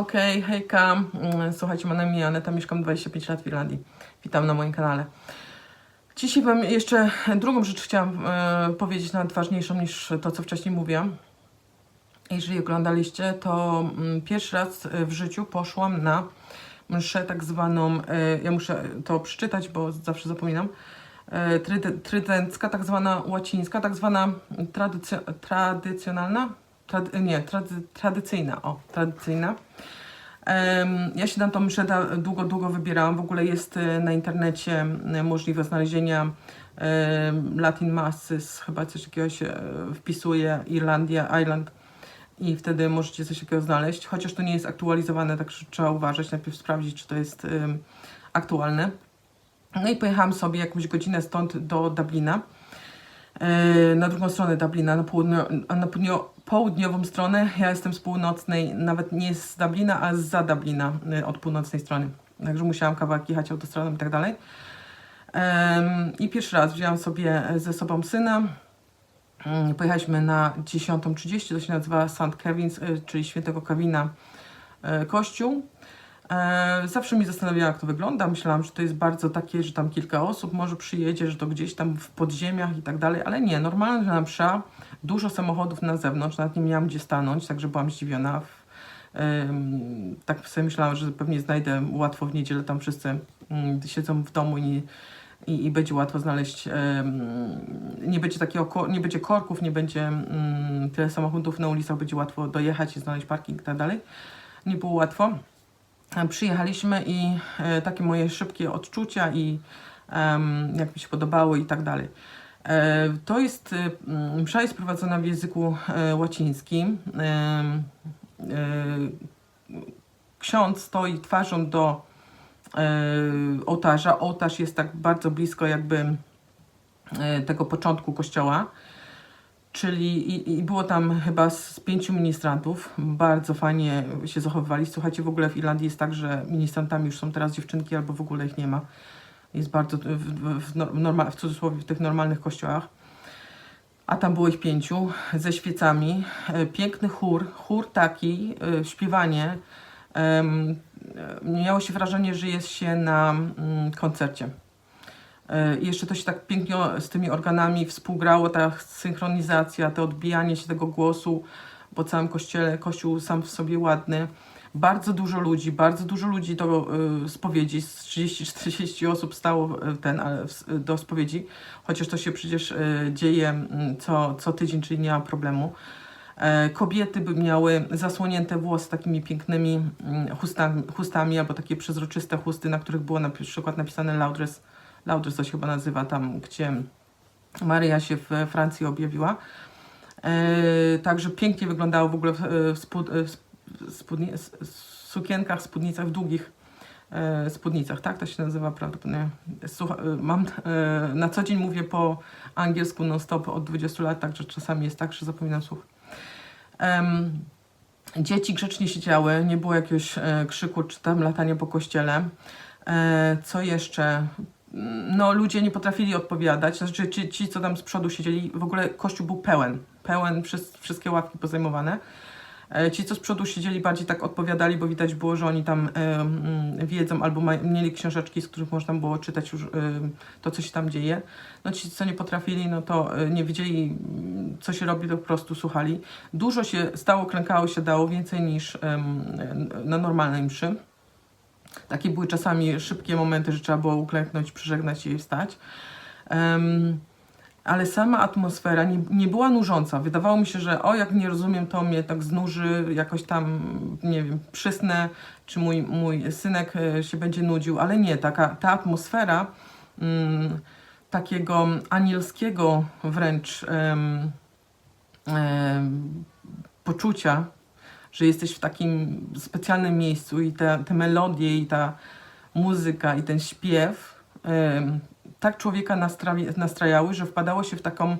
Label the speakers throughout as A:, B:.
A: Okej, hejka. Mm, Słuchajcie, mam na imię Aneta, mieszkam 25 lat w Irlandii. Witam na moim kanale. Dzisiaj Wam jeszcze drugą rzecz chciałam e, powiedzieć, nawet ważniejszą niż to, co wcześniej mówiłam. Jeżeli oglądaliście, to mm, pierwszy raz e, w życiu poszłam na mszę tak zwaną, e, ja muszę to przeczytać, bo zawsze zapominam, e, tryde- trydencka, tak zwana łacińska, tak zwana tradycjonalna, nie, trady, tradycyjna, o, tradycyjna. Ja się na tą mszę długo, długo wybierałam. W ogóle jest e, na internecie e, możliwe znalezienia Latin Masses, chyba coś takiego się e, wpisuje, Irlandia, Island i wtedy możecie coś takiego znaleźć. Chociaż to nie jest aktualizowane, tak że trzeba uważać, najpierw sprawdzić, czy to jest aktualne. No i pojechałam sobie jakąś godzinę stąd do Dublina. E, na drugą stronę Dublina, na, południo, na południo, południową stronę. Ja jestem z północnej, nawet nie z Dublina, a za Dublina, e, od północnej strony. Także musiałam kawałek jechać autostradą i tak dalej. I pierwszy raz wzięłam sobie ze sobą syna. Mm, Pojechaliśmy na 10.30, to się nazywa St. Kevin's, e, czyli świętego Kevina e, kościół. E, Zawsze mnie zastanawiało, jak to wygląda. Myślałam, że to jest bardzo takie, że tam kilka osób może przyjedzie, że to gdzieś tam w podziemiach i tak dalej, ale nie, normalna msza, dużo samochodów na zewnątrz, nawet nie miałam gdzie stanąć, także byłam zdziwiona. Tak sobie myślałam, że pewnie znajdę łatwo w niedzielę, tam wszyscy mm, siedzą w domu i, i, i będzie łatwo znaleźć, nie będzie takiego, nie będzie korków, nie będzie mm, tyle samochodów na ulicach, będzie łatwo dojechać i znaleźć parking i tak dalej. Nie było łatwo. E, Przyjechaliśmy i e, takie moje szybkie odczucia i jak mi się podobało i tak dalej. E, to jest, msza jest prowadzona w języku łacińskim. Ksiądz stoi twarzą do ołtarza. Ołtarz jest tak bardzo blisko jakby tego początku kościoła. Czyli i, i było tam chyba z pięciu ministrantów. Bardzo fajnie się zachowywali. Słuchajcie, w ogóle w Irlandii jest tak, że ministrantami już są teraz dziewczynki albo w ogóle ich nie ma. Jest bardzo w, w, w, w cudzysłowie w tych normalnych kościołach. A tam było ich pięciu ze świecami. E, Piękny chór, chór taki, e, śpiewanie. E, Miało się wrażenie, że jest się na mm, koncercie. E, I jeszcze to się tak pięknie z tymi organami współgrało, ta synchronizacja, to odbijanie się tego głosu po całym kościele, kościół sam w sobie ładny. Bardzo dużo ludzi, bardzo dużo ludzi do y, spowiedzi, z 30-40 osób stało y, ten, do spowiedzi, chociaż to się przecież y, dzieje co, co tydzień, czyli nie ma problemu. E, Kobiety by miały zasłonięte włosy takimi pięknymi chustami, chustami albo takie przezroczyste chusty, na których było na przykład napisane Laudres, Laudres to się chyba nazywa tam, gdzie Maryja się w Francji objawiła. E, także pięknie wyglądało w ogóle w, w, spód, w sp- spódni, s- sukienkach, spódnicach, w długich e, spódnicach, tak to się nazywa prawdopodobnie. Słucha, e, mam, e, na co dzień mówię po angielsku non-stop od 20 lat, także czasami jest tak, że zapominam słów. Em, dzieci grzecznie siedziały, nie było jakiegoś e, krzyku czy tam latania po kościele. E, co jeszcze? No, ludzie nie potrafili odpowiadać. Znaczy, ci, ci, co tam z przodu siedzieli, w ogóle kościół był pełen. Pełen, wszys- wszystkie ławki pozajmowane. E, Ci, co z przodu siedzieli, bardziej tak odpowiadali, bo widać było, że oni tam mm, wiedzą albo ma, mieli książeczki, z których można było czytać już e, to, co się tam dzieje. No ci, co nie potrafili, no to e, nie wiedzieli, co się robi, to po prostu słuchali. Dużo się stało, klękało się dało, więcej niż em, na normalnej mszy. Takie były czasami szybkie momenty, że trzeba było uklęknąć, przeżegnać się i wstać. Em, ale sama atmosfera nie, nie była nużąca. Wydawało mi się, że o, jak nie rozumiem, to mnie tak znuży, jakoś tam, nie wiem, przysnę, czy mój, mój synek e, się będzie nudził, ale nie, taka, ta atmosfera mm, takiego anielskiego wręcz em, em, poczucia, że jesteś w takim specjalnym miejscu i te, te melodie i ta muzyka i ten śpiew tak człowieka nastrawi- nastrajały, że wpadało się w taką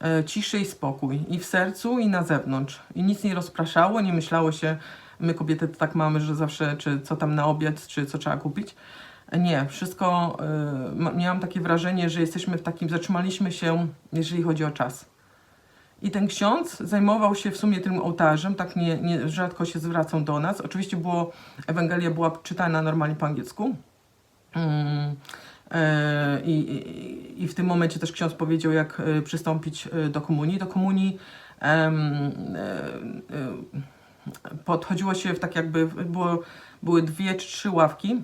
A: e, ciszę i spokój i w sercu i na zewnątrz. I nic nie rozpraszało, nie myślało się, my kobiety to tak mamy, że zawsze czy co tam na obiad, czy co trzeba kupić. Nie, wszystko, ma- miałam takie wrażenie, że jesteśmy w takim, zatrzymaliśmy się, jeżeli chodzi o czas. I ten ksiądz zajmował się w sumie tym ołtarzem, tak nie, nie rzadko się zwracał do nas. Oczywiście było, Ewangelia była czytana normalnie po angielsku. Mm, e, I, i, I w tym momencie też ksiądz powiedział, jak e, przystąpić e, do komunii. Do komunii podchodziło się w tak jakby, było, były dwie czy trzy ławki,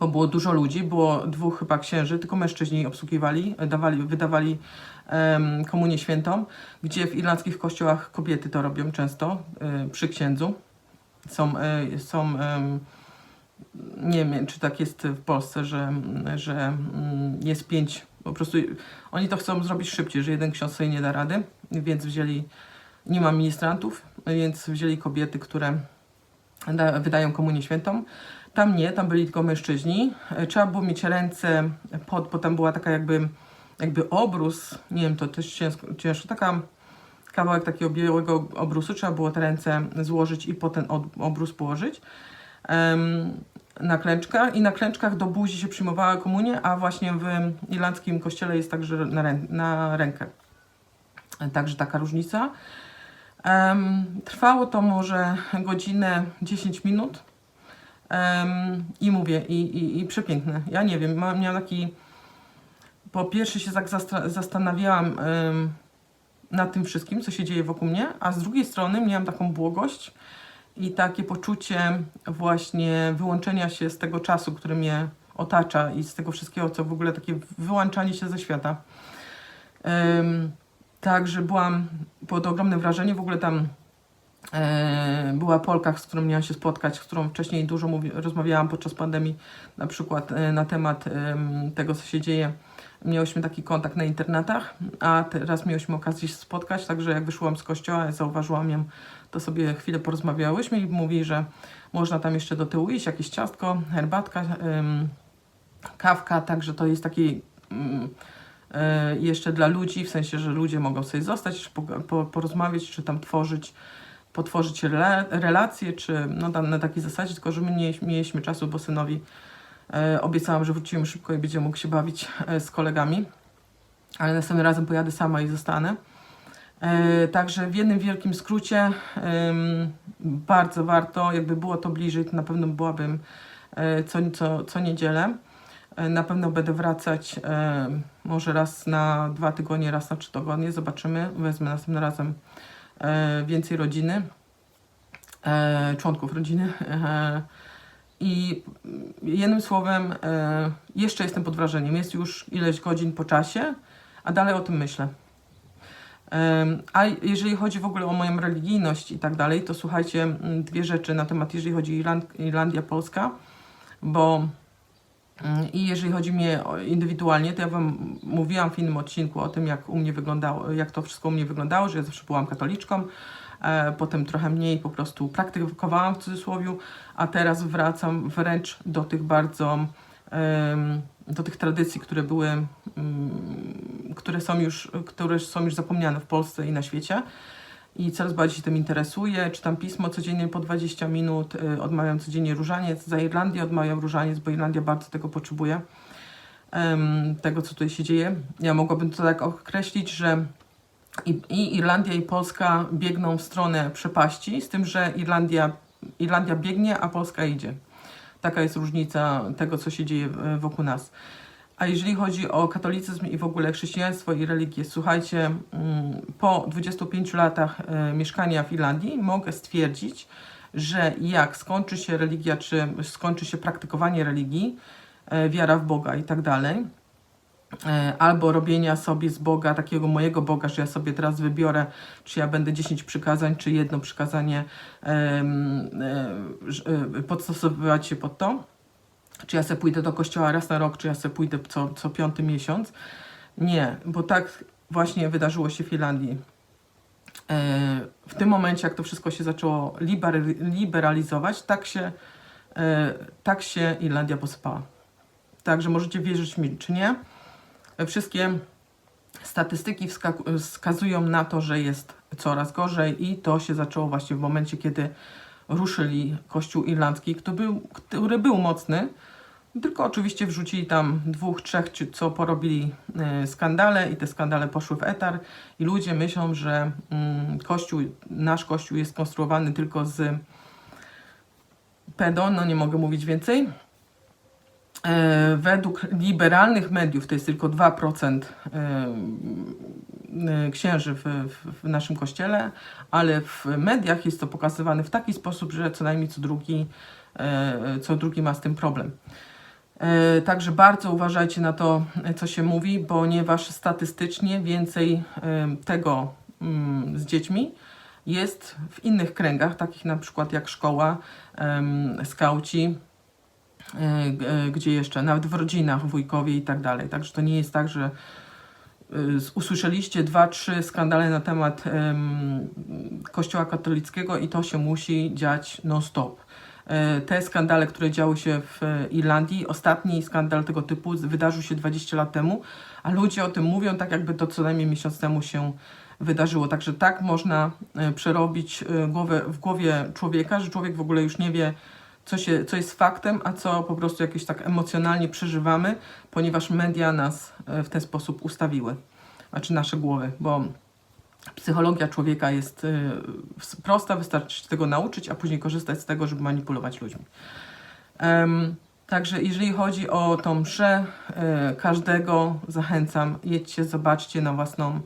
A: bo było dużo ludzi, było dwóch chyba księży, tylko mężczyźni obsługiwali, dawali, wydawali em, komunię świętą, gdzie w irlandzkich kościołach kobiety to robią często e, przy księdzu. Są, e, są em, nie wiem, czy tak jest w Polsce, że, że mm, jest pięć, po prostu oni to chcą zrobić szybciej, że jeden ksiądz sobie nie da rady, więc wzięli, nie ma ministrantów, więc wzięli kobiety, które da, wydają komunię świętą. Tam nie, tam byli tylko mężczyźni. E, Trzeba było mieć ręce pod, bo tam była taka jakby, jakby obrus, nie wiem, to też ciężko, ciężko taka kawałek takiego białego obrusu, trzeba było te ręce złożyć i potem obrus położyć em, na klęczkach i na klęczkach do buzi się przyjmowała komunię, a właśnie w irlandzkim kościele jest także na, rę, na rękę. Także taka różnica. Em, trwało to może godzinę 10 minut. Em, I mówię, i, i, i przepiękne. Ja nie wiem, miałam taki. Po pierwsze się tak zastanawiałam em, nad tym wszystkim, co się dzieje wokół mnie, a z drugiej strony miałam taką błogość i takie poczucie właśnie wyłączenia się z tego czasu, który mnie otacza i z tego wszystkiego, co w ogóle takie wyłączanie się ze świata. Em, Także byłam pod ogromnym wrażeniem. W ogóle tam była Polka, z którą miałam się spotkać, z którą wcześniej dużo mówi, rozmawiałam podczas pandemii, na przykład e, na temat em, tego, co się dzieje. Miałyśmy taki kontakt na internetach, a teraz miałyśmy okazję się spotkać, także jak wyszłam z kościoła, zauważyłam ją, to sobie chwilę porozmawiałyśmy i mówi, że można tam jeszcze do tyłu iść, jakieś ciastko, herbatka, kawka, także to jest taki mm, e, jeszcze dla ludzi, w sensie, że ludzie mogą sobie zostać, po, po, porozmawiać, czy tam tworzyć, potworzyć rela, relacje, czy no na takiej zasadzie, tylko że my nie mieliśmy czasu, bo synowi e, obiecałam, że wrócimy szybko i będzie mógł się bawić e, z kolegami, ale następnym razem pojadę sama i zostanę. E, Także w jednym wielkim skrócie bardzo warto, jakby było to bliżej, to na pewno byłabym co, co, co niedzielę. Na pewno będę wracać e, może raz na dwa tygodnie, raz na trzy tygodnie. Zobaczymy. Wezmę następnym razem więcej rodziny, e, członków rodziny. E, I jednym słowem, e, jeszcze jestem pod wrażeniem. Jest już ileś godzin po czasie, a dalej o tym myślę. A jeżeli chodzi w ogóle o moją religijność i tak dalej, to słuchajcie, dwie rzeczy na temat, jeżeli chodzi Irland, Irlandia, Polska, bo i jeżeli chodzi mnie indywidualnie, to ja Wam mówiłam w innym odcinku o tym, jak u mnie wyglądało, jak to wszystko u mnie wyglądało, że ja zawsze byłam katoliczką, e, potem trochę mniej po prostu praktykowałam w cudzysłowie, a teraz wracam wręcz do tych bardzo, em, do tych tradycji, które były, mm, które są już, które są już zapomniane w Polsce i na świecie. I coraz bardziej się tym interesuję. Czytam pismo codziennie po 20 minut, y, odmawiam codziennie różaniec. Za Irlandię odmawiam różaniec, bo Irlandia bardzo tego potrzebuje. Tego, co tutaj się dzieje. Ja mogłabym to tak określić, że i, Irlandia i Polska biegną w stronę przepaści, z tym, że Irlandia, Irlandia biegnie, a Polska idzie. Taka jest różnica tego, co się dzieje wokół nas. A jeżeli chodzi o katolicyzm i w ogóle chrześcijaństwo i religię, słuchajcie, mm, po 25 latach e, mieszkania w Irlandii mogę stwierdzić, że jak skończy się religia, czy skończy się praktykowanie religii, e, wiara w Boga i tak dalej, e, albo robienia sobie z Boga, takiego mojego Boga, że ja sobie teraz wybiorę, czy ja będę 10 przykazań, czy jedno przykazanie podstosowywać się pod to, czy ja sobie pójdę do kościoła raz na rok, czy ja sobie pójdę co, co piąty miesiąc. Nie, bo tak właśnie wydarzyło się w Irlandii. E, W tym momencie, jak to wszystko się zaczęło liber- liberalizować, tak się, e, tak się Irlandia posypała. Także możecie wierzyć mi, czy nie. E, Wszystkie statystyki wska- wskazują na to, że jest coraz gorzej i to się zaczęło właśnie w momencie, kiedy ruszyli Kościół Irlandzki, który był, który był mocny, Tylko oczywiście wrzucili tam dwóch, trzech, czy co porobili e, skandale i te skandale poszły w etar i ludzie myślą, że mm, kościół, nasz kościół jest konstruowany tylko z pedo, no nie mogę mówić więcej. E, według liberalnych mediów to jest tylko 2% e, e, księży w, w, w naszym kościele, ale w mediach jest to pokazywane w taki sposób, że co najmniej co drugi, e, co drugi ma z tym problem. E, Także bardzo uważajcie na to, co się mówi, ponieważ statystycznie więcej tego mm, z dziećmi jest w innych kręgach, takich na przykład jak szkoła, skauci, gdzie jeszcze, nawet w rodzinach, wujkowie i tak dalej. Także to nie jest tak, że y, usłyszeliście dwa, trzy skandale na temat em, Kościoła katolickiego i to się musi dziać non-stop. E, Te skandale, które działy się w e, Irlandii, ostatni skandal tego typu wydarzył się 20 lat temu, a ludzie o tym mówią tak, jakby to co najmniej miesiąc temu się wydarzyło. Także tak można e, przerobić głowę, w głowie człowieka, że człowiek w ogóle już nie wie, co, się, co jest faktem, a co po prostu jakieś tak emocjonalnie przeżywamy, ponieważ media nas e, w ten sposób ustawiły. Znaczy nasze głowy, bo psychologia człowieka jest y, ws- prosta, wystarczy się tego nauczyć, a później korzystać z tego, żeby manipulować ludźmi. Em, Także jeżeli chodzi o tą mszę, y, każdego zachęcam, jedźcie, zobaczcie na własną,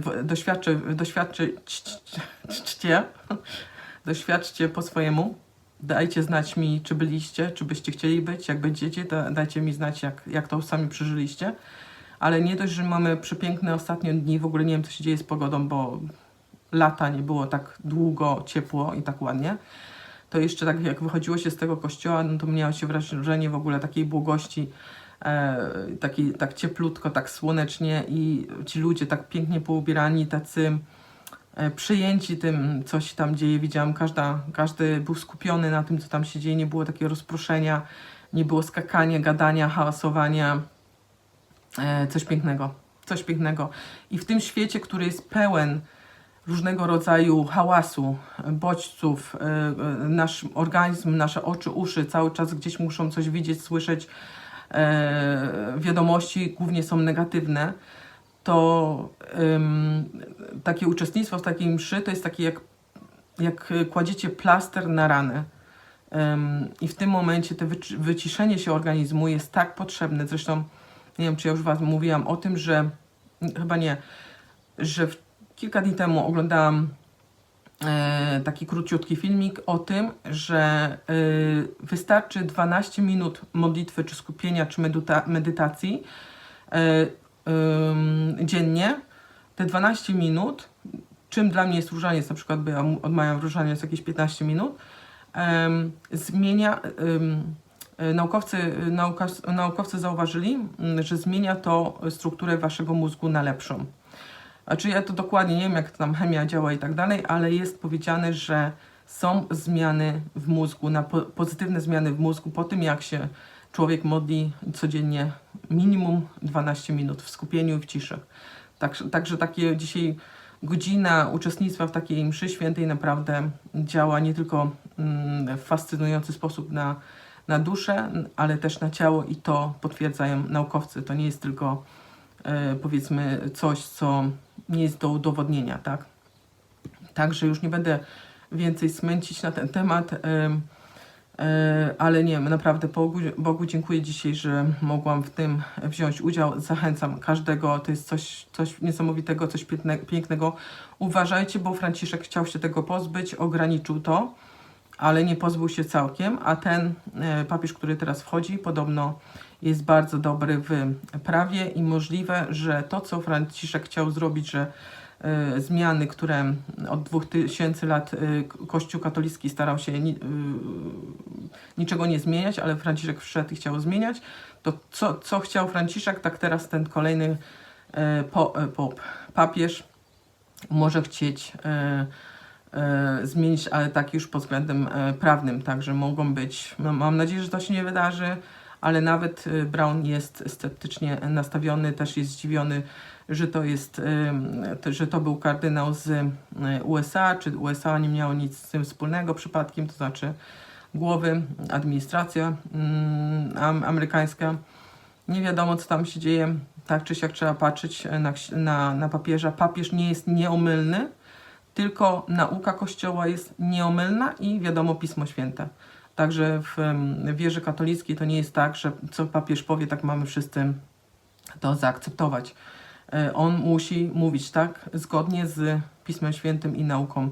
A: w- doświadczy, doświadczy, ć- ć- czcie, doświadczcie po swojemu. Dajcie znać mi, czy byliście, czy byście chcieli być. Jak będziecie, to dajcie mi znać, jak, jak to sami przeżyliście. Ale nie dość, że mamy przepiękne ostatnie dni, w ogóle nie wiem, co się dzieje z pogodą, bo lata nie było tak długo, ciepło i tak ładnie. To jeszcze tak jak wychodziło się z tego kościoła, no to miało się wrażenie w ogóle takiej błogości, e, takiej, tak cieplutko, tak słonecznie i ci ludzie tak pięknie poubierani, tacy przyjęci tym, co się tam dzieje. Widziałam, każda, każdy był skupiony na tym, co tam się dzieje, nie było takiego rozproszenia, nie było skakania, gadania, hałasowania. E, coś pięknego, coś pięknego. I w tym świecie, który jest pełen różnego rodzaju hałasu, bodźców, e, e, nasz organizm, nasze oczy, uszy cały czas gdzieś muszą coś widzieć, słyszeć, e, wiadomości głównie są negatywne, to em, takie uczestnictwo w takiej mszy to jest takie jak, jak kładziecie plaster na ranę. Em, I w tym momencie to wyci- wyciszenie się organizmu jest tak potrzebne. Zresztą nie wiem, czy ja już Was mówiłam o tym, że chyba nie, że kilka dni temu oglądałam e, taki króciutki filmik o tym, że e, wystarczy 12 minut modlitwy, czy skupienia, czy medyta, medytacji dziennie. Te 12 minut, czym dla mnie jest różaniec, na przykład, bo ja odmawiam różaniec jakieś 15 minut, zmienia. e, naukowcy, naukas, naukowcy zauważyli, mm, że zmienia to strukturę waszego mózgu na lepszą. Znaczy ja to dokładnie nie wiem, jak tam chemia działa i tak dalej, ale jest powiedziane, że są zmiany w mózgu, na po, pozytywne zmiany w mózgu po tym, jak się człowiek modli codziennie minimum 12 minut w skupieniu i w ciszy. Także, także takie dzisiaj godzina uczestnictwa w takiej mszy świętej naprawdę działa nie tylko mm, w fascynujący sposób na, na duszę, ale też na ciało i to potwierdzają naukowcy. To nie jest tylko e, powiedzmy coś, co nie jest do udowodnienia, tak? Także już nie będę więcej smęcić na ten temat, em, ale nie naprawdę Bogu, Bogu dziękuję dzisiaj, że mogłam w tym wziąć udział. Zachęcam każdego, to jest coś, coś niesamowitego, coś piękne, pięknego. Uważajcie, bo Franciszek chciał się tego pozbyć, ograniczył to, ale nie pozbył się całkiem, a ten e, papież, który teraz wchodzi, podobno jest bardzo dobry w prawie i możliwe, że to, co Franciszek chciał zrobić, że e, zmiany, które od 2000 lat e, Kościół katolicki starał się e, niczego nie zmieniać, ale Franciszek wszedł i chciał zmieniać, to co, co chciał Franciszek, tak teraz ten kolejny e, e, papież może chcieć e, e, zmienić, ale tak już pod względem e, prawnym, także mogą być, mam nadzieję, że to się nie wydarzy, ale nawet e, Brown jest sceptycznie nastawiony, też jest zdziwiony, że to jest, to, że to był kardynał z e, USA, czy USA nie miało nic z tym wspólnego przypadkiem, to znaczy głowy, administracja mm, am- amerykańska. Nie wiadomo, co tam się dzieje. Tak czy siak trzeba patrzeć na, na, na papieża. Papież nie jest nieomylny, tylko nauka Kościoła jest nieomylna i wiadomo Pismo Święte. Także w wierze katolickiej to nie jest tak, że co papież powie, tak mamy wszyscy to zaakceptować. E, On musi mówić tak zgodnie z Pismem Świętym i nauką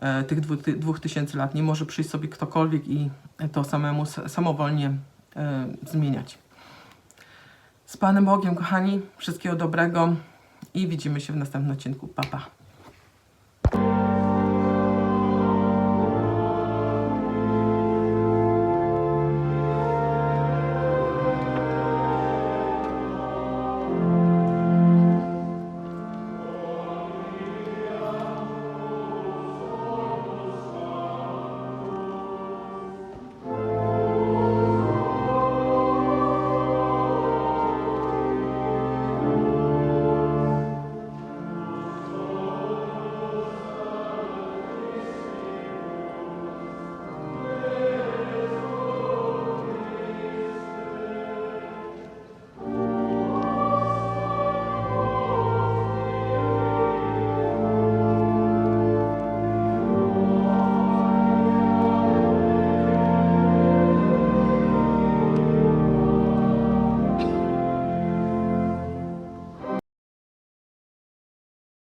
A: e, tych dwóch, ty, dwóch tysięcy lat. Nie może przyjść sobie ktokolwiek i to samemu samowolnie e, zmieniać. Z Panem Bogiem, kochani, wszystkiego dobrego i widzimy się w następnym odcinku. Pa, pa.